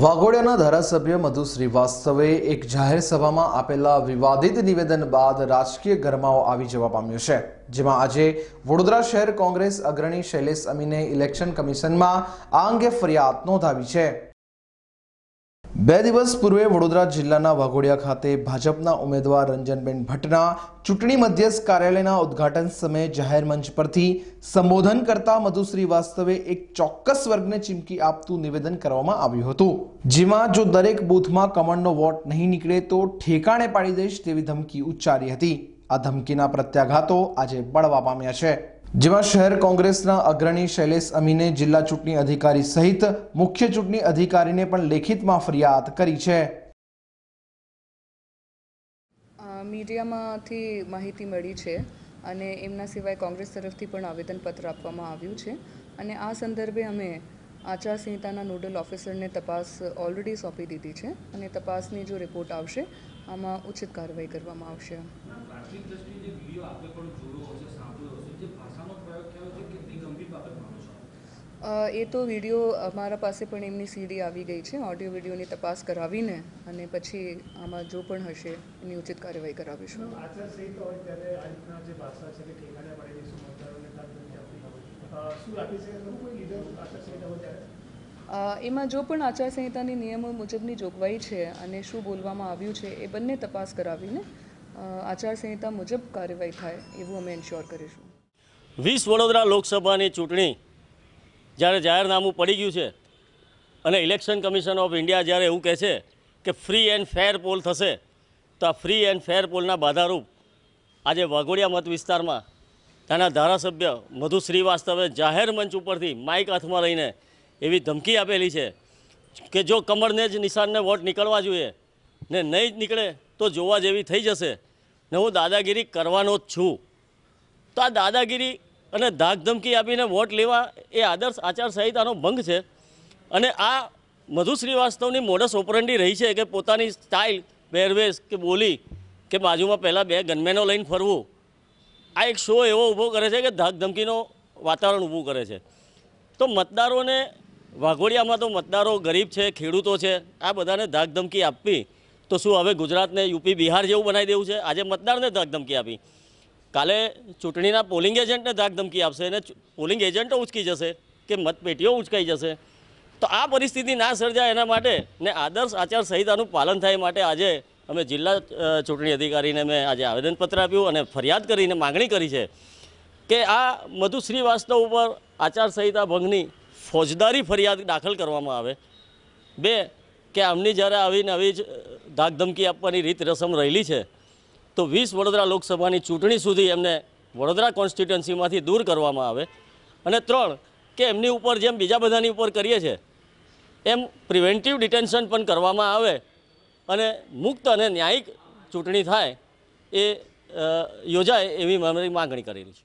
વાઘોડિયાના ધારાસભ્ય મધુ શ્રીવાસ્તવે એક જાહેર સભામાં આપેલા વિવાદિત નિવેદન બાદ રાજકીય ગરમાવો આવી જવા પામ્યો છે, જેમાં આજે વડોદરા શહેર કોંગ્રેસ અગ્રણી શૈલેષ અમીને ઇલેક્શન કમિશનમાં આ અંગે ફરિયાદ નોંધાવી છે. બે દિવસ પૂર્વે વડોદરા જિલ્લાના વાઘોડિયા ખાતે ભાજપના ઉમેદવાર રંજનબેન ભટ્ટના ચૂંટણી મધ્યસ્થ કાર્યાલયના ઉદ્ઘાટન સમયે જાહેર મંચ પરથી સંબોધન કરતા મધુ શ્રીવાસ્તવે એક ચોક્કસ વર્ગને ચીમકી આપતું નિવેદન કરવામાં આવ્યું હતું. જેમાં જો દરેક બૂથમાં કમળનો વોટ નહીં નીકળે તો ઠેકાણે પાડી દઈશ તેવી ધમકી ઉચ્ચારી હતી. આ ધમકીના પ્રત્યાઘાતો આજે બળવા પામ્યા છે. જેમાં શહેર કોંગ્રેસના અગ્રણી શૈલેષ અમીને જિલ્લા ચૂંટણી અધિકારી સહિત મુખ્ય ચૂંટણી અધિકારીને પણ લેખિતમાં ફરિયાદ કરી છે. મીડિયામાંથી માહિતી મળી છે અને એમના સિવાય કોંગ્રેસ તરફથી પણ આવેદનપત્ર આપવામાં આવ્યું છે. અને આ સંદર્ભે અમે આચારસંહિતાના નોડલ ઓફિસરને તપાસ ઓલરેડી સોંપી દીધી છે અને તપાસની જો રિપોર્ટ આવશે આમાં ઉચિત કાર્યવાહી કરવામાં આવશે. આર્થિક દ્રષ્ટિએ જે વીડિયો આપે પણ જોયો હશે સાંભળ્યો હશે જે ભાષાનો પ્રયોગ થયો છે કેટલી ગંભીર બાબત માનો છો? અ, એ તો વીડિયો અમારા પાસે પણ એમની સીડી આવી ગઈ છે ઓડિયો વિડીયોની તપાસ કરાવીને અને પછી આમાં જો પણ હશે એની ઉચિત કાર્યવાહી કરાવીશું. શું આપી છે કોઈ લીડર આચારસંહિતા હોય ત્યારે? અ, એમાં જો પણ આચારસંહિતાની નિયમો મુજબની જોગવાઈ છે અને શું બોલવામાં આવ્યું છે એ બંને તપાસ કરાવીને આચારસંહિતા મુજબ કાર્યવાહી થાય એવું અમે એન્શ્યોર કરીશું. વીસ વડોદરા લોકસભાની ચૂંટણી જ્યારે જાહેરનામું પડી ગયું છે અને ઇલેક્શન કમિશન ઓફ ઇન્ડિયા જ્યારે એવું કહે છે કે ફ્રી એન્ડ ફેર પોલ થશે, તો આ ફ્રી એન્ડ ફેર પોલના બાધારૂપ આજે વાઘોડિયા મત વિસ્તારમાં ત્યાંના ધારાસભ્ય મધુ શ્રીવાસ્તવે જાહેર મંચ ઉપરથી માઇક હાથમાં લઈને એવી ધમકી આપેલી છે કે જો કમળને જ નિશાનને વોટ નીકળવા જોઈએ ને નહીં જ નીકળે તો જોવા જેવી થઈ જશે ને હું દાદાગીરી કરવાનો જ છું. તો આ દાદાગીરી અને ધાકધમકી આપીને વોટ લેવા એ આદર્શ આચારસંહિતાનો ભંગ છે અને આ મધુ શ્રીવાસ્તવની મોડસ ઓપરંડી રહી છે કે પોતાની સ્ટાઇલ પહેરવેશ કે બોલી કે બાજુમાં પહેલાં બે ગનમેનો લઈને ફરવું. આ એક શો એવો ઊભો કરે છે કે ધાકધમકીનો વાતાવરણ ઊભું કરે છે. તો મતદારોને વાઘોડિયામાં તો મતદારો ગરીબ છે, ખેડૂતો છે, આ બધાને ધાકધમકી આપવી. તો શું હવે ગુજરાતને યુપી, બિહાર જેવું બનાવી દેવું છે? આજે મતદારને ધાકધમકી આપી. કાલે ચૂંટણીના પોલિંગ એજન્ટને ધાકધમકી આપશે અને પોલિંગ એજન્ટો ઉચકી જશે કે મતપેટીઓ ઉચકાઈ જશે. તો આ પરિસ્થિતિ ના સર્જાય એના માટે ને આદર્શ આચાર સંહિતાનું પાલન થાય માટે આજે અમે જિલ્લા ચૂંટણી અધિકારીને મેં આજે આવેદનપત્ર આપ્યું અને ફરિયાદ કરીને માગણી કરી છે કે આ મધુ શ્રીવાસ્તવ ઉપર આચારસંહિતા ભંગની ફોજદારી ફરિયાદ દાખલ કરવામાં આવે. બે, કે આમની જ્યારે આવીને આવી જ ધાકધમકી આપવાની રીત રસમ રહેલી છે, તો વીસ વડોદરા લોકસભાની ચૂંટણી સુધી એમને વડોદરા કોન્સ્ટિટ્યુન્સીમાંથી દૂર કરવામાં આવે. અને ત્રણ, કે એમની ઉપર જેમ બીજા બધાની ઉપર કરીએ છે, એમ પ્રિવેન્ટિવ ડિટેન્શન પણ કરવામાં આવે અને મુક્ત અને ન્યાયિક ચૂંટણી થાય એ યોજાય એવી મારી માગણી કરેલી છે.